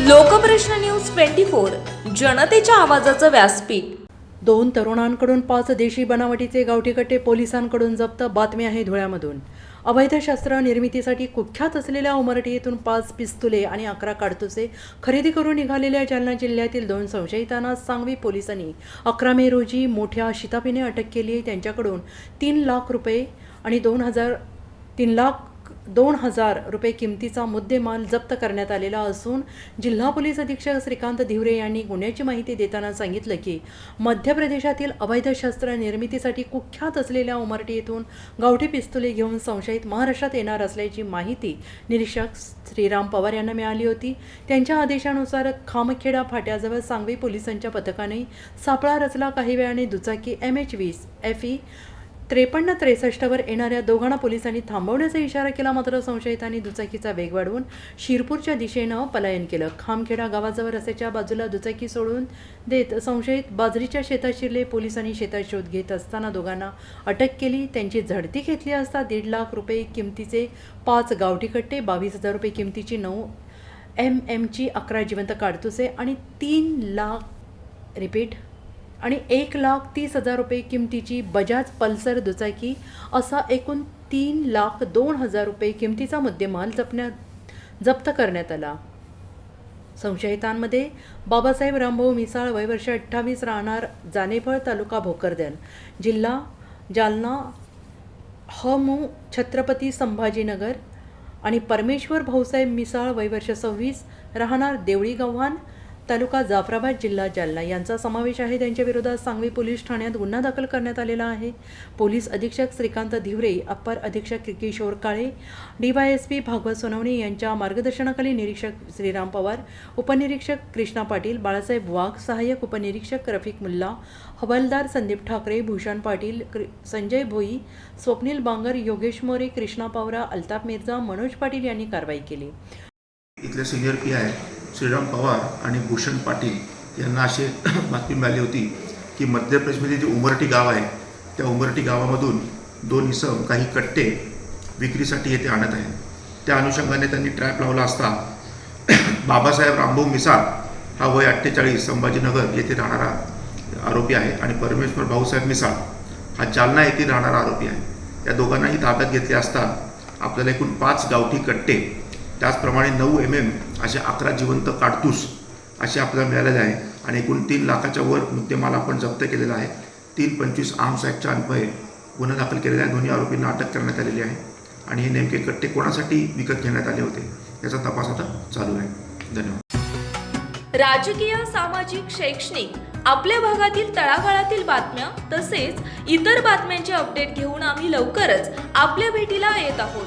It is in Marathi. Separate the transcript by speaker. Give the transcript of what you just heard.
Speaker 1: लोकप्रश्न न्यूज ट्वेंटी फोर जनतेच्या आवाजाचं व्यासपीठ.
Speaker 2: दोन तरुणांकडून पाच देशी बनावटीचे गावठी कट्टे पोलिसांकडून जप्त बातमी आहे धुळ्यामधून. अवैध शस्त्र निर्मितीसाठी कुख्यात असलेल्या उमरटी येथून पाच पिस्तुले आणि अकरा काडतुसे खरेदी करून निघालेल्या जालना जिल्ह्यातील दोन संशयितांना सांगवी पोलिसांनी अकरा मे रोजी मोठ्या शिताफीने अटक केली आहे. त्यांच्याकडून तीन लाख रुपये आणि दोन हजार तीन लाख दोन हजार रुपये किमतीचा मुद्देमाल जप्त करण्यात आलेला असून जिल्हा पोलीस अधीक्षक श्रीकांत धिवरे यांनी गुन्ह्याची माहिती देताना सांगितलं की मध्य प्रदेशातील अवैध शस्त्र निर्मितीसाठी कुख्यात असलेल्या उमरटी येथून गावठी पिस्तुले घेऊन संशयित महाराष्ट्रात येणार असल्याची माहिती निरीक्षक श्रीराम पवार यांना मिळाली होती. त्यांच्या आदेशानुसार खामखेडा फाट्याजवळ सांगवी पोलिसांच्या पथकाने सापळा रचला. काही वेळाने दुचाकी एम एच वीस एफ ई त्रेपन्न त्रेसष्टवर येणाऱ्या दोघांना पोलिसांनी थांबवण्याचा इशारा केला मात्र संशयितांनी दुचाकीचा वेग वाढवून शिरपूरच्या दिशेनं पलायन केलं. खामखेडा गावाजवळ रस्त्याच्या बाजूला दुचाकी सोडून देत संशयित बाजरीच्या शेतात शिरले पोलिसांनी शेतात शोध घेत असताना दोघांना अटक केली. त्यांची झडती घेतली असता दीड लाख रुपये किमतीचे पाच गावठी कट्टे बावीस हजार रुपये किमतीची नऊ एम एमची अकरा जिवंत काडतुसे आणि तीन लाख रिपीट आणि एक लाख तीस हजार रुपये किमतीची बजाज पल्सर दुचाकी असा एकूण तीन लाख दोन हजार रुपये किमतीचा मुद्देमाल जपण्यात जप्त करण्यात आला. संशयितांमध्ये बाबासाहेब रामभाऊ मिसाळ वय वर्ष अठ्ठावीस राहणार जानेफळ तालुका भोकरदन जिल्हा जालना ह मु छत्रपती संभाजीनगर आणि परमेश्वर भाऊसाहेब मिसाळ वय वर्ष सव्वीस राहणार देवळी गव्हाण तालुका जाफराबाद जिल्हा जालना यांचा समावेश आहे. त्यांच्या विरोधात सांगवी पोलीस ठाण्यात गुन्हा दाखल करण्यात आलेला आहे. पोलीस अधीक्षक श्रीकांत धिवरे अप्पर अधीक्षक किशोर काळे डीवायएसपी भागवत सोनवणे यांच्या मार्गदर्शनाखाली निरीक्षक श्रीराम पवार उपनिरीक्षक कृष्णा पाटील बाळासाहेब वाघ सहाय्यक उपनिरीक्षक रफिक मुल्ला हवालदार संदीप ठाकरे भूषण पाटील संजय भोई स्वप्नील बांगर योगेश मोरे कृष्णा पावरा अल्ताफ मिर्झा मनोज पाटील यांनी कारवाई केली.
Speaker 3: इथले सिनियर पी आहे श्रीराम पवार आणि भूषण पाटील यांना अशी बातमी मिळाली होती की मध्य प्रदेशमध्ये जे उमरटी गाव आहे त्या उमरटी गावामधून दोन इसम काही कट्टे विक्रीसाठी येथे आणत आहेत. त्या अनुषंगाने त्यांनी ट्रॅप लावला असता बाबासाहेब रामभाऊ मिसाळ हा वय अठ्ठेचाळीस संभाजीनगर येथे राहणारा आरोपी आहे आणि परमेश्वर भाऊसाहेब मिसाळ हा जालना येथे राहणारा आरोपी आहे. या दोघांनाही ताब्यात घेतले असता आपल्याला एकूण पाच गावठी कट्टे त्याचप्रमाणे नऊ एम एम असे अकरा जिवंत काडतूस असे आपल्याला मिळालेले आहे. आणि एकूण तीन लाखाच्या वर मुद्देमाल आपण जप्त केलेला आहे. तीन पंचवीस आर्म्स ॲक्टच्या अन्वये गुन्हा दाखल केलेला आहे. दोन्ही आरोपींना अटक करण्यात आलेली आहे. आणि हे नेमके कट्टे कोणासाठी विकत घेण्यात आले होते याचा तपास आता चालू आहे. धन्यवाद.
Speaker 1: राजकीय सामाजिक शैक्षणिक आपल्या भागातील तळागाळातील बातम्या तसेच इतर बातम्यांचे अपडेट घेऊन आम्ही लवकरच आपल्या भेटीला येत आहोत.